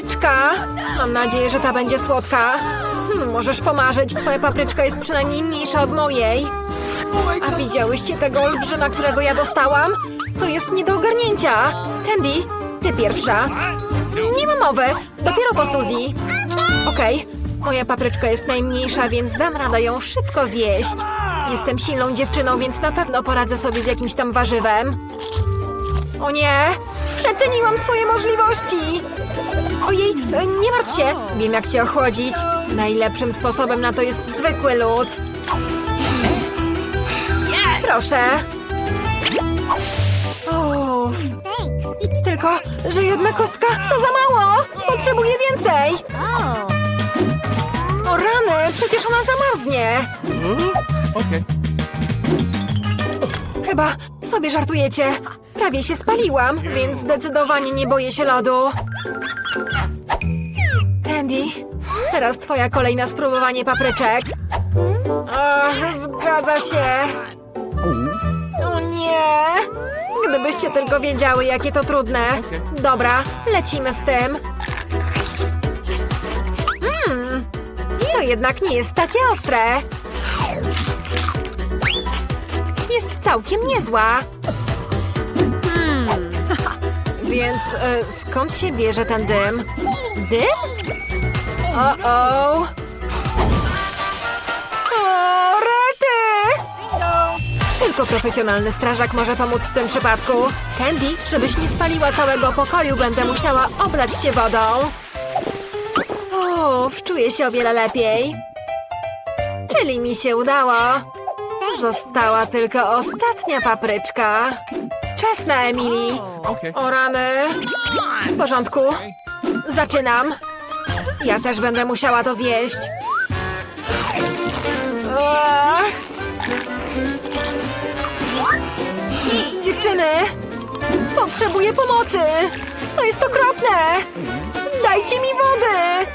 papryczka. Mam nadzieję, że ta będzie słodka. Hmm, możesz pomarzyć, twoja papryczka jest przynajmniej mniejsza od mojej. A widziałyście tego olbrzyma, którego ja dostałam? To jest nie do ogarnięcia. Candy, ty pierwsza. Nie ma mowy, dopiero po Suzy. Okej, moja papryczka jest najmniejsza, więc dam radę ją szybko zjeść. Jestem silną dziewczyną, więc na pewno poradzę sobie z jakimś tam warzywem. O nie! Przeceniłam swoje możliwości! Ojej, e, nie martw się! Wiem, jak cię ochłodzić. Najlepszym sposobem na to jest zwykły lód. Proszę. Uff. Tylko, że jedna kostka to za mało! Potrzebuję więcej! O rany, przecież ona zamarznie! Okay. Chyba sobie żartujecie. Prawie się spaliłam, więc zdecydowanie nie boję się lodu. Teraz twoja kolej na spróbowanie papryczek. Ach, zgadza się. O nie! Gdybyście tylko wiedziały, jakie to trudne. Dobra, lecimy z tym. Mmm, to jednak nie jest takie ostre. Jest całkiem niezła. Hmm. Więc e, skąd się bierze ten dym? Dym? O-o! O, rety! Tylko profesjonalny strażak może pomóc w tym przypadku. Candy, żebyś nie spaliła całego pokoju, będę musiała oblać cię wodą. Uff, czuję się o wiele lepiej. Czyli mi się udało. Została tylko ostatnia papryczka. Czas na Emily. O rany. W porządku. Zaczynam. Ja też będę musiała to zjeść. Dziewczyny! Potrzebuję pomocy! To jest okropne! Dajcie mi wody!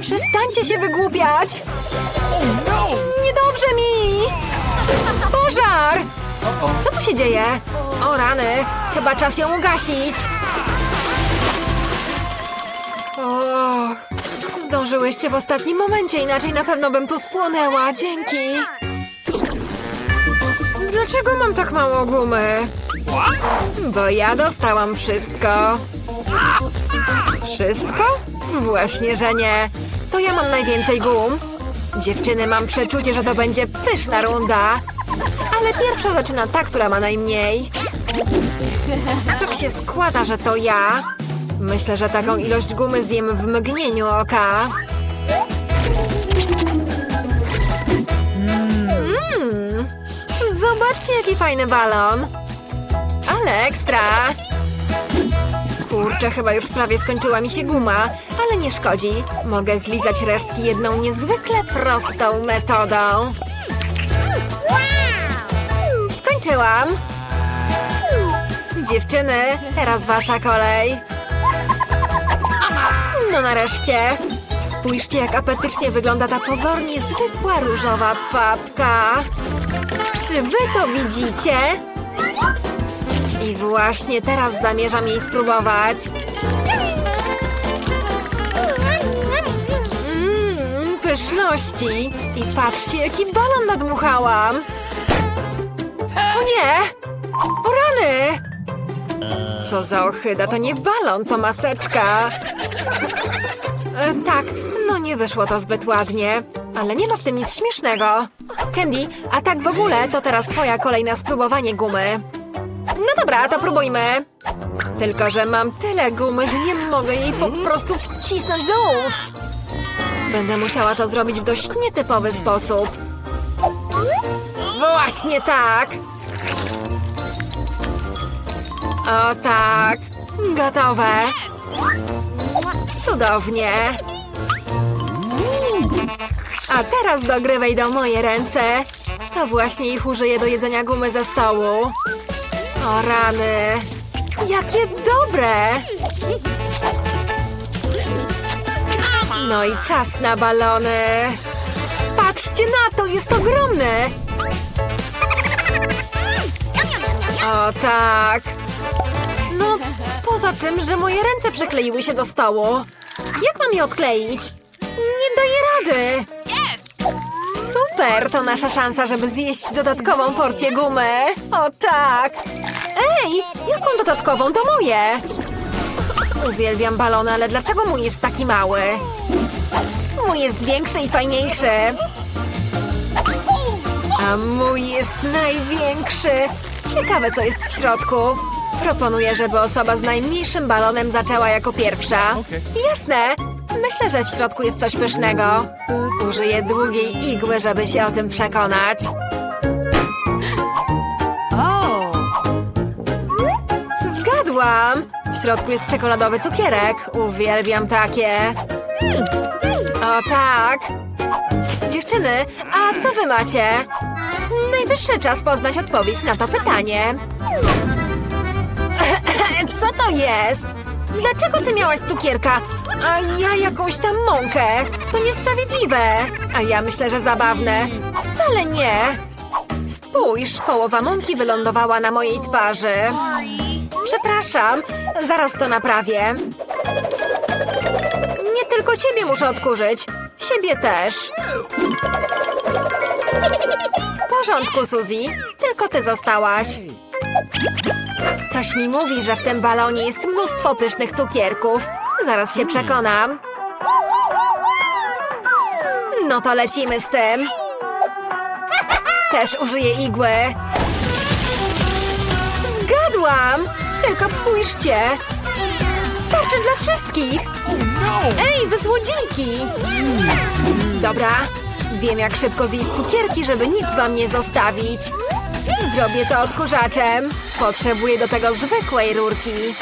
Przestańcie się wygłupiać! Niedobrze mi! Pożar! Co tu się dzieje? O rany, chyba czas ją ugasić. O, zdążyłyście w ostatnim momencie, inaczej na pewno bym tu spłonęła. Dzięki. Dlaczego mam tak mało gumy? Bo ja dostałam wszystko. Wszystko? Właśnie, że nie. To ja mam najwięcej gum. Dziewczyny, mam przeczucie, że to będzie pyszna runda. Ale pierwsza zaczyna ta, która ma najmniej. Tak się składa, że to ja. Myślę, że taką ilość gumy zjem w mgnieniu oka. Mmm, zobaczcie, jaki fajny balon. Ale ekstra. Kurczę, chyba już prawie skończyła mi się guma, ale nie szkodzi. Mogę zlizać resztki jedną niezwykle prostą metodą. Skończyłam. Dziewczyny, teraz wasza kolej. No nareszcie. Spójrzcie, jak apetycznie wygląda ta pozornie zwykła różowa papka. Czy wy to widzicie? I właśnie teraz zamierzam jej spróbować. Mmm, pyszności. I patrzcie, jaki balon nadmuchałam. O nie! O rany! Co za ochyda, to nie balon, to maseczka. E, tak, no nie wyszło to zbyt ładnie. Ale nie ma w tym nic śmiesznego. Candy, a tak w ogóle, to teraz twoja kolej na spróbowanie gumy. No dobra, to próbujmy. Tylko, że mam tyle gumy, że nie mogę jej po prostu wcisnąć do ust. Będę musiała to zrobić w dość nietypowy sposób. Właśnie tak. O tak. Gotowe. Cudownie. A teraz do moje ręce. To właśnie ich użyję do jedzenia gumy ze stołu. O rany. Jakie dobre. No i czas na balony. Patrzcie na to, jest ogromne. O tak. Poza tym, że moje ręce przykleiły się do stołu. Jak mam je odkleić? Nie daję rady. Super, to nasza szansa, żeby zjeść dodatkową porcję gumy. O tak! Ej, jaką dodatkową? To moje! Uwielbiam balony, ale dlaczego mój jest taki mały? Mój jest większy i fajniejszy. A mój jest największy. Ciekawe, co jest w środku. Proponuję, żeby osoba z najmniejszym balonem zaczęła jako pierwsza. Jasne! Myślę, że w środku jest coś pysznego. Użyję długiej igły, żeby się o tym przekonać. Zgadłam! W środku jest czekoladowy cukierek. Uwielbiam takie. O tak! Dziewczyny, a co wy macie? Najwyższy czas poznać odpowiedź na to pytanie. Co to jest? Dlaczego ty miałaś cukierka, a ja jakąś tam mąkę? To niesprawiedliwe. A ja myślę, że zabawne. Wcale nie. Spójrz, połowa mąki wylądowała na mojej twarzy. Przepraszam, zaraz to naprawię. Nie tylko ciebie muszę odkurzyć. Siebie też. W porządku, Suzy. Tylko ty zostałaś. Coś mi mówi, że w tym balonie jest mnóstwo pysznych cukierków. Zaraz się przekonam. No to lecimy z tym. Też użyję igły. Zgadłam! Tylko spójrzcie. Starczy dla wszystkich. Ej, wy złodziejki! Dobra, wiem jak szybko zjeść cukierki, żeby nic wam nie zostawić. Zrobię to odkurzaczem. Potrzebuję do tego zwykłej rurki.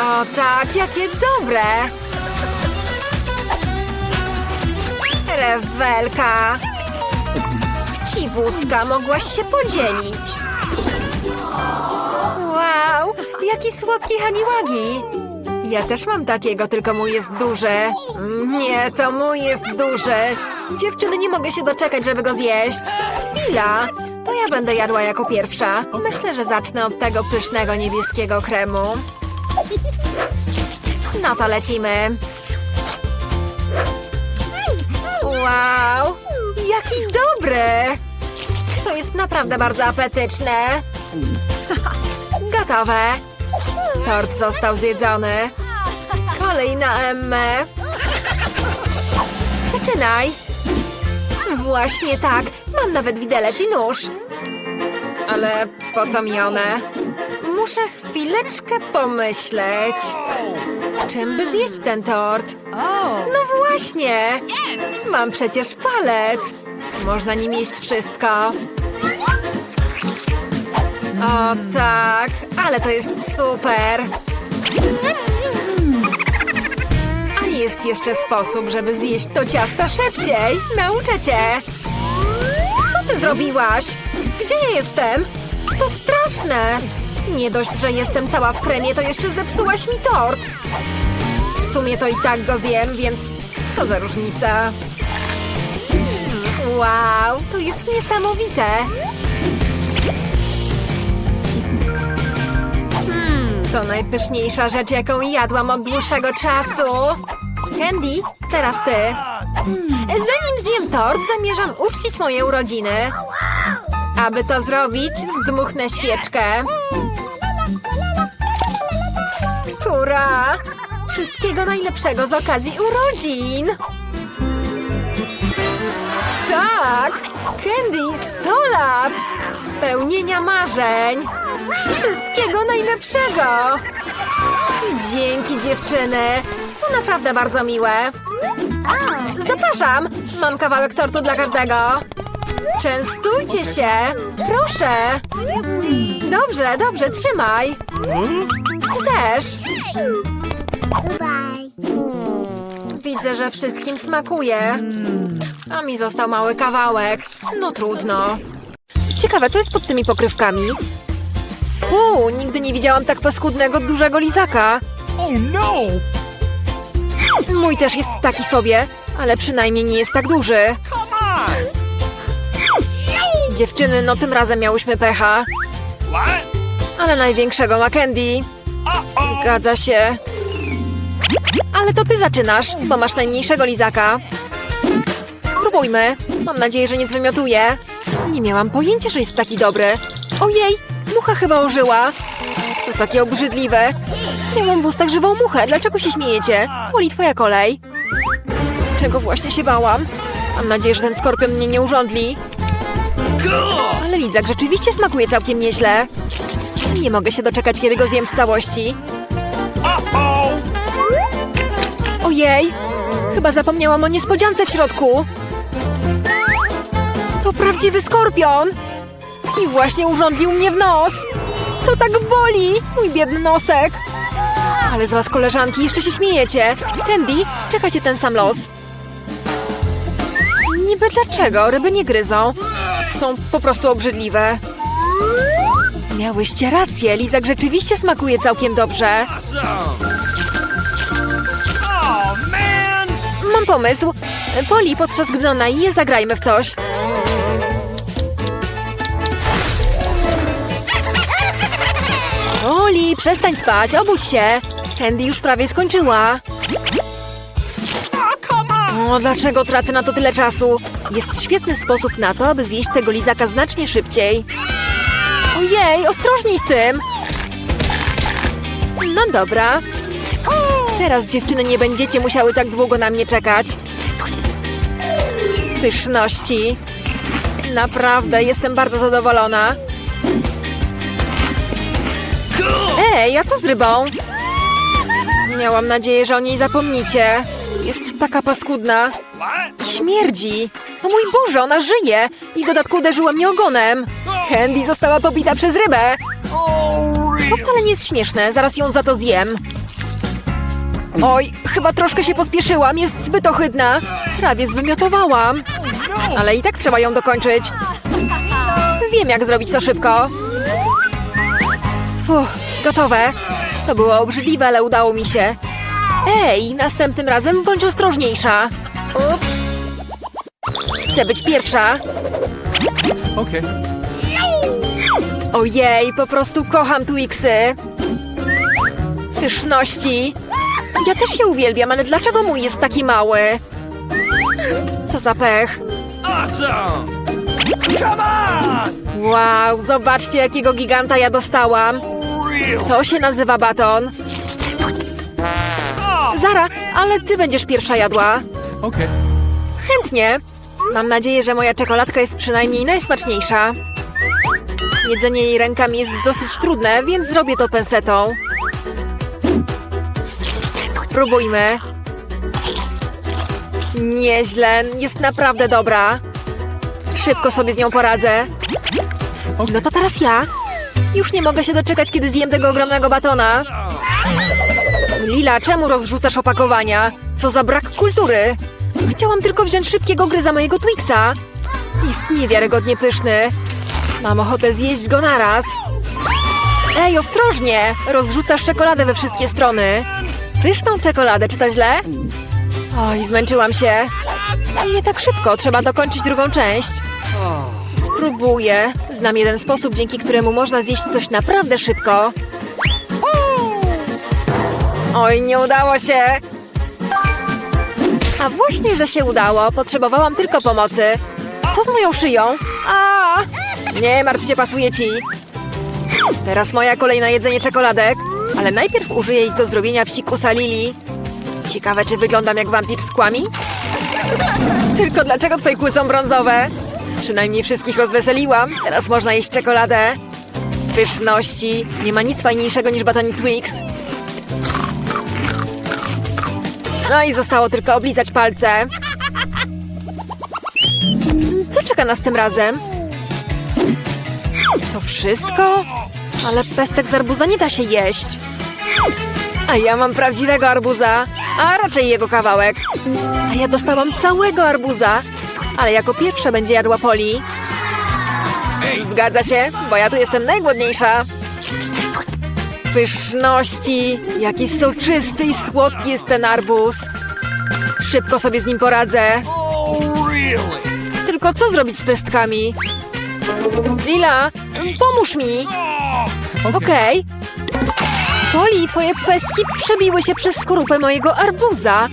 O tak, jakie dobre! Rewelka! Chciwuska, mogłaś się podzielić. Wow, jaki słodki haniwagi! Ja też mam takiego, tylko mój jest duży. Nie, to mój jest duży. Dziewczyny, nie mogę się doczekać, żeby go zjeść. Chwila, to ja będę jadła jako pierwsza. Myślę, że zacznę od tego pysznego niebieskiego kremu. No to lecimy. Wow, jaki dobry! To jest naprawdę bardzo apetyczne. Gotowe. Tort został zjedzony. Kolej na Emmę. Zaczynaj. Właśnie tak. Mam nawet widelec i nóż. Ale po co mi one? Muszę chwileczkę pomyśleć. Czym by zjeść ten tort? No właśnie. Mam przecież palec. Można nim jeść wszystko. O tak, ale to jest super. Jest jeszcze sposób, żeby zjeść to ciasto szybciej. Nauczę cię. Co ty zrobiłaś? Gdzie ja jestem? To straszne. Nie dość, że jestem cała w kremie, to jeszcze zepsułaś mi tort. W sumie to i tak go zjem, więc co za różnica. Wow, to jest niesamowite. Hmm, to najpyszniejsza rzecz, jaką jadłam od dłuższego czasu. Candy, teraz ty. Zanim zjem tort, zamierzam uczcić moje urodziny. Aby to zrobić, zdmuchnę świeczkę. Hurra! Wszystkiego najlepszego z okazji urodzin! Tak! Candy 100 lat! Spełnienia marzeń! Wszystkiego najlepszego! Dzięki dziewczyny! Naprawdę bardzo miłe. Zapraszam! Mam kawałek tortu dla każdego. Częstujcie się! Proszę! Dobrze, dobrze, trzymaj! Ty też! Widzę, że wszystkim smakuje. A mi został mały kawałek. No trudno. Ciekawe, co jest pod tymi pokrywkami? Fu, nigdy nie widziałam tak paskudnego, dużego lizaka. Oh no! Mój też jest taki sobie, ale przynajmniej nie jest tak duży. Dziewczyny, no tym razem miałyśmy pecha. Ale największego ma Candy. Zgadza się. Ale to ty zaczynasz, bo masz najmniejszego lizaka. Spróbujmy. Mam nadzieję, że nie zwymiotuje. Nie miałam pojęcia, że jest taki dobry. Ojej, mucha chyba ożyła. To takie obrzydliwe. Miałam w ustach żywą muchę. Dlaczego się śmiejecie? Oli, twoja kolej. Czego właśnie się bałam? Mam nadzieję, że ten skorpion mnie nie urządli. Ale lizak rzeczywiście smakuje całkiem nieźle. Nie mogę się doczekać, kiedy go zjem w całości. Ojej! Chyba zapomniałam o niespodziance w środku. To prawdziwy skorpion! I właśnie urządlił mnie w nos! To tak boli! Mój biedny nosek! Ale z was, koleżanki, jeszcze się śmiejecie. Candy, czekajcie ten sam los. Niby dlaczego? Ryby nie gryzą. Są po prostu obrzydliwe. Miałyście rację, lizak rzeczywiście smakuje całkiem dobrze. Mam pomysł. Poli, podczas gdy ona je, zagrajmy w coś. Poli, przestań spać, obudź się. Candy już prawie skończyła. O, dlaczego tracę na to tyle czasu? Jest świetny sposób na to, aby zjeść tego lizaka znacznie szybciej. Ojej, ostrożniej z tym! No dobra. Teraz, dziewczyny, nie będziecie musiały tak długo na mnie czekać. Pyszności. Naprawdę, jestem bardzo zadowolona. Ej, a co z rybą? Miałam nadzieję, że o niej zapomnicie. Jest taka paskudna. What? Śmierdzi! O mój Boże, ona żyje! I w dodatku uderzyła mnie ogonem! Candy została pobita przez rybę! To wcale nie jest śmieszne, zaraz ją za to zjem. Oj, chyba troszkę się pospieszyłam, jest zbyt ohydna. Prawie zwymiotowałam. Ale i tak trzeba ją dokończyć. Wiem, jak zrobić to szybko. Fuh, gotowe. To było obrzydliwe, ale udało mi się. Ej, następnym razem bądź ostrożniejsza. Ups. Chcę być pierwsza. Okay. Ojej, po prostu kocham Twixy. Pyszności. Ja też je uwielbiam, ale dlaczego mój jest taki mały? Co za pech. Awesome. Come on. Wow, zobaczcie jakiego giganta ja dostałam. To się nazywa baton. Zara, ale ty będziesz pierwsza jadła. okay. Chętnie. Mam nadzieję, że moja czekoladka jest przynajmniej najsmaczniejsza. Jedzenie jej rękami jest dosyć trudne, więc zrobię to pensetą. Spróbujmy. Nieźle, jest naprawdę dobra. Szybko sobie z nią poradzę. No to teraz ja. Już nie mogę się doczekać, kiedy zjem tego ogromnego batona. Lila, czemu rozrzucasz opakowania? Co za brak kultury! Chciałam tylko wziąć szybkiego gryza mojego Twixa. Jest niewiarygodnie pyszny. Mam ochotę zjeść go naraz. Ej, ostrożnie! Rozrzucasz czekoladę we wszystkie strony. Pyszną czekoladę, czy to źle? Oj, zmęczyłam się. Nie tak szybko, trzeba dokończyć drugą część. Spróbuję. Znam jeden sposób, dzięki któremu można zjeść coś naprawdę szybko. Oj, nie udało się. A właśnie, że się udało. Potrzebowałam tylko pomocy. Co z moją szyją? A! Nie martw się, pasuje ci. Teraz moja kolej na jedzenie czekoladek. Ale najpierw użyję jej do zrobienia psikusa Lili. Ciekawe, czy wyglądam jak wampir z kłami? Tylko dlaczego twoje kły są brązowe? Przynajmniej wszystkich rozweseliłam. Teraz można jeść czekoladę. Pyszności. Nie ma nic fajniejszego niż batonik Twix. No i zostało tylko oblizać palce. Co czeka nas tym razem? To wszystko? Ale pestek z arbuza nie da się jeść. A ja mam prawdziwego arbuza, a raczej jego kawałek. A ja dostałam całego arbuza, ale jako pierwsza będzie jadła Poli. Zgadza się, bo ja tu jestem najgłodniejsza. Pyszności! Jaki soczysty i słodki jest ten arbuz. Szybko sobie z nim poradzę. Oh? Tylko co zrobić z pestkami? Lila, pomóż mi. Okej. Poli, twoje pestki przebiły się przez skorupę mojego arbuza.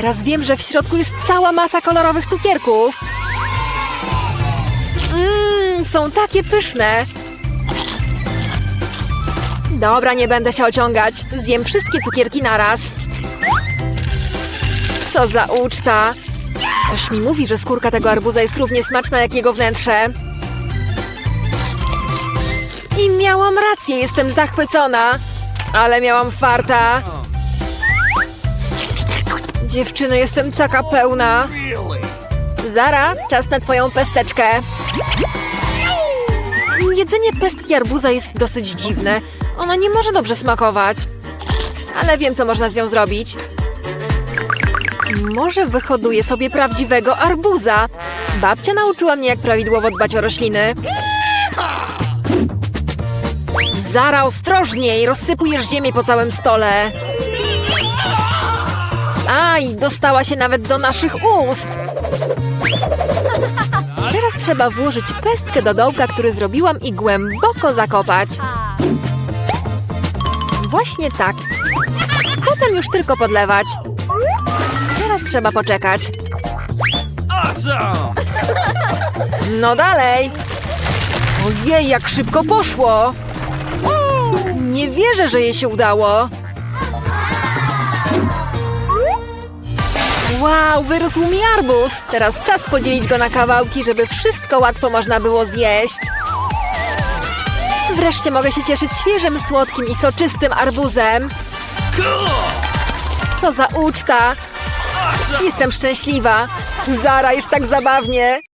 Teraz wiem, że w środku jest cała masa kolorowych cukierków. Mmm, są takie pyszne. Dobra, nie będę się ociągać. Zjem wszystkie cukierki naraz. Co za uczta. Coś mi mówi, że skórka tego arbuza jest równie smaczna jak jego wnętrze. I miałam rację, jestem zachwycona. Ale miałam farta. Dziewczyno, jestem taka pełna. Zara, czas na twoją pesteczkę. Jedzenie pestki arbuza jest dosyć dziwne. Ona nie może dobrze smakować. Ale wiem, co można z nią zrobić. Może wyhoduję sobie prawdziwego arbuza. Babcia nauczyła mnie, jak prawidłowo dbać o rośliny. Zara, ostrożniej! Rozsypujesz ziemię po całym stole. Aj, dostała się nawet do naszych ust. Teraz trzeba włożyć pestkę do dołka, który zrobiłam i głęboko zakopać. Właśnie tak. Potem już tylko podlewać. Teraz trzeba poczekać. No dalej. Ojej, jak szybko poszło. Nie wierzę, że jej się udało. Wow, wyrósł mi arbuz. Teraz czas podzielić go na kawałki, żeby wszystko łatwo można było zjeść. Wreszcie mogę się cieszyć świeżym, słodkim i soczystym arbuzem. Co za uczta. Jestem szczęśliwa. Zara, jest tak zabawnie.